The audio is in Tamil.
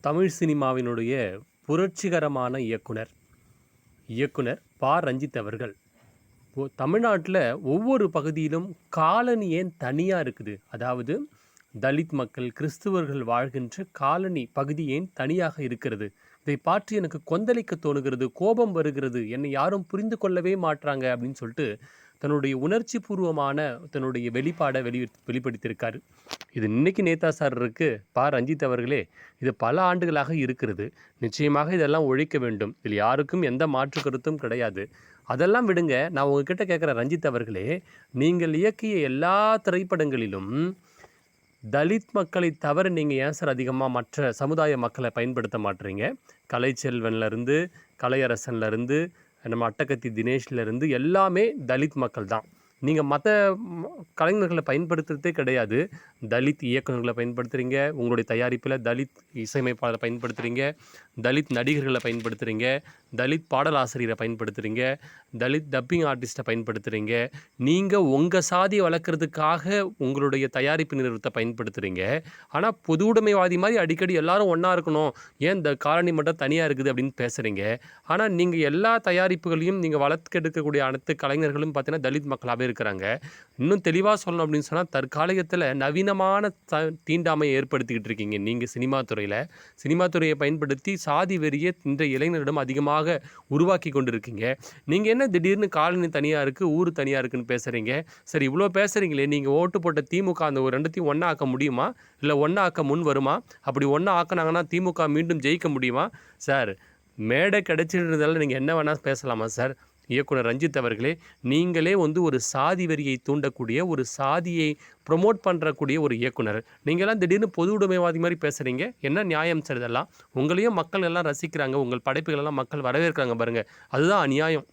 தமிழ் சினிமாவினுடைய புரட்சிகரமான இயக்குனர். இயக்குனர் பா. ரஞ்சித் அவர்கள். தமிழ்நாட்டில் ஒவ்வொரு பகுதியிலும் காலனி ஏன் தனியாக இருக்குது? அதாவது தலித் மக்கள் கிறிஸ்துவர்கள் வாழ்கின்ற காலனி பகுதி ஏன் தனியாக இருக்கிறது? இதை பார்த்து எனக்கு கொந்தளிக்க தோணுகிறது கோபம் வருகிறது என்னை யாரும் புரிந்து கொள்ளவே மாட்றாங்க அப்படின்னு சொல்லிட்டு தன்னுடைய உணர்ச்சி பூர்வமான தன்னுடைய வெளிப்பாடை வெளி வெளிப்படுத்தியிருக்காரு. இது இன்னைக்கு நேதா சார் இருக்கு பா. ரஞ்சித் அவர்களே இது பல ஆண்டுகளாக இருக்கிறது. நிச்சயமாக இதெல்லாம் ஒழிக்க வேண்டும். இதில் யாருக்கும் எந்த மாற்று கருத்தும் கிடையாது. அதெல்லாம் விடுங்க நான் உங்ககிட்ட கேட்குற ரஞ்சித் அவர்களே நீங்கள் இயக்கிய எல்லா திரைப்படங்களிலும் தலித் மக்களை தவிர நீங்கள் ஏன் சார் அதிகமாக மற்ற சமுதாய மக்களை பயன்படுத்த மாட்டுறீங்க கலைச்செல்வன்லேருந்து கலையரசன்லேருந்து நம்ம அட்டகத்தி தினேஷ்லேருந்து எல்லாமே தலித் மக்கள் தான் நீங்கள் மற்ற கலைஞர்களை பயன்படுத்துகிறதே கிடையாது. தலித் இயக்குநர்களை பயன்படுத்துகிறீங்க உங்களுடைய தயாரிப்பில் தலித் இசையமைப்பாளரை பயன்படுத்துகிறீங்க தலித் நடிகர்களை பயன்படுத்துகிறீங்க தலித் பாடலாசிரியரை பயன்படுத்துகிறீங்க தலித் டப்பிங் ஆர்டிஸ்ட்டை பயன்படுத்துகிறீங்க நீங்கள் உங்கள் சாதியை வளர்க்குறதுக்காக உங்களுடைய தயாரிப்பு நிறுவனத்தை பயன்படுத்துகிறீங்க ஆனால் பொது உடைமைவாதி மாதிரி அடிக்கடி எல்லாரும் ஒன்றா இருக்கணும். ஏன் இந்த காலனி மட்டும் தனியாக இருக்குது அப்படின்னு பேசுகிறீங்க ஆனால் நீங்கள் எல்லா தயாரிப்புகளையும் நீங்கள் வளர்க்கெடுக்கக்கூடிய அனைத்து கலைஞர்களும் பார்த்தீங்கன்னா தலித் மக்களாகவே இருக்கிறாங்க. இன்னும் தெளிவாக சொல்லணும் அப்படின்னு சொன்னால் தற்காலிகத்தில் நவீனமான த தீண்டாமையை ஏற்படுத்திக்கிட்டு இருக்கீங்க. நீங்கள் சினிமா துறையில். சினிமா துறையை பயன்படுத்தி சாதி வெறியை இன்றைய இளைஞரிடம் அதிகமாக உருவாக்கி கொண்டு இருக்கீங்க நீங்கள் என்ன திடீர்னு காலனி தனியாக இருக்குது ஊர் தனியாக இருக்குன்னு பேசுகிறீங்க சரி இவ்வளோ பேசுகிறீங்களே நீங்கள் ஓட்டு போட்ட திமுக அந்த ஒரு ரெண்டுத்தையும் ஒன்றா ஆக்க முடியுமா? இல்லை ஒன்றா ஆக்க முன் வருமா? அப்படி ஒன்றா ஆக்கினாங்கன்னா திமுக மீண்டும் ஜெயிக்க முடியுமா? சார் மேடை கிடைச்சிடுறதால நீங்கள் என்ன வேணால் பேசலாமா சார்? இயக்குனர் ரஞ்சித் அவர்களே நீங்களே வந்து ஒரு சாதி வரியை தூண்டக்கூடிய ஒரு சாதியை ப்ரொமோட் பண்ணுறக்கூடிய ஒரு இயக்குனர். நீங்களாம் திடீர்னு பொது உடைமைவாதி மாதிரி பேசுகிறீங்க என்ன நியாயம் சார் இதெல்லாம்? உங்களையும் மக்கள் எல்லாம் ரசிக்கிறாங்க. உங்கள் படைப்புகளெல்லாம் மக்கள் வரவேற்கிறாங்க பாருங்கள் அதுதான் அநியாயம்.